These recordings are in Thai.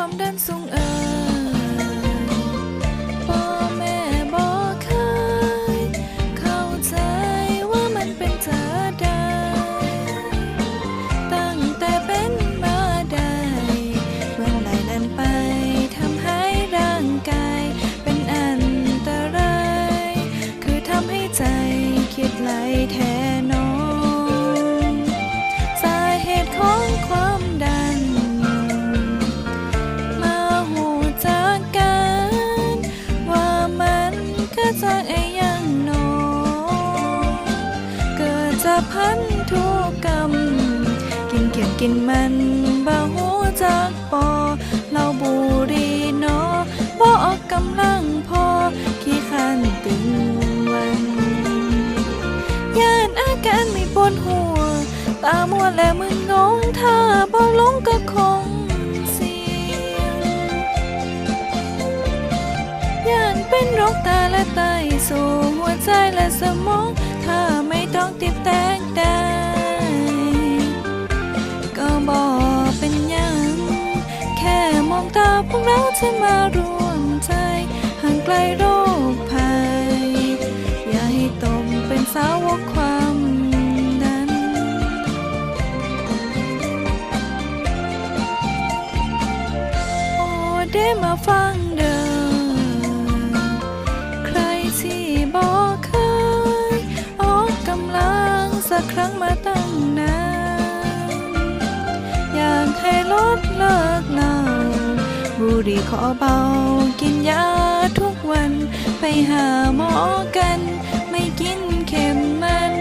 ความเดินสูงเอ่ย พันธุกรรม กินเขียนกินมันบ่หูจากปอเราบุรีเนาะบ่ออกกำลังพอขี้ขันตึงวันย่านอาการไม่ปวดหัว ตามัวและมึนงงถ้าบ่ลงก็คงเสียงยานเป็นโรคตาและไต พวกเราจะมารวมใจห่างไกลโรคภัย อย่าให้ตกเป็นสาวกความดันโอ้ได้มาฟังเดิมใครที่บอกเคยออกกำลังสักครั้งมาตั้ง บุหรี่ขอเบา กินยาทุกวัน ไปหาหมอกัน ไม่กินเข็มมัน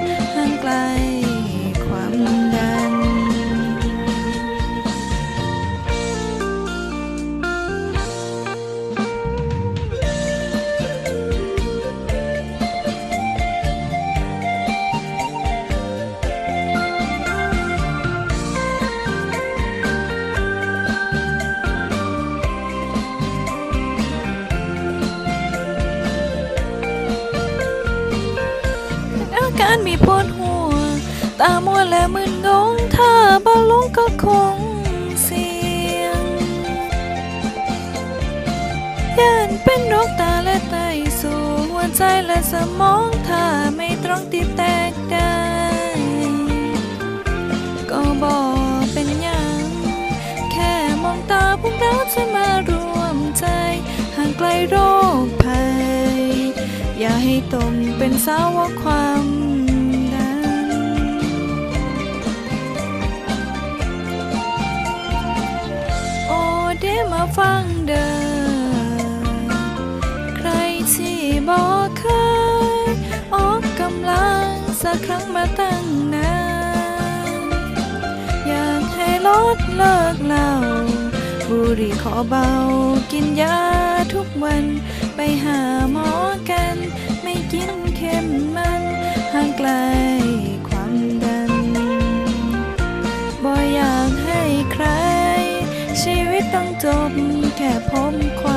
าการมีปวดหัว ตามัวและมึนงง ถ้าบอลงก็คงเสียงย่านเป็นโรคตาและไตสู่หัวใจและสมองถ้าไม่ตรงติดแตกได้ ก็บอกเป็นยังแค่มองตาพวกเราจะมารวมใจ ห่างไกลโรคภัยอย่าให้ตกเป็นสาวกความ เดิน ใครที่บอกเคย ออกกำลังสักครั้งมาตั้งนาน อยากให้ลดเลิกเหล้าบุหรี่ขอเบา กินยาทุกวัน ไปหาหมอกัน ไม่กินเค็มมันห่างไกลความดัน บ่อยากให้ใคร ชีวิตต้องจบ แม่ผมควา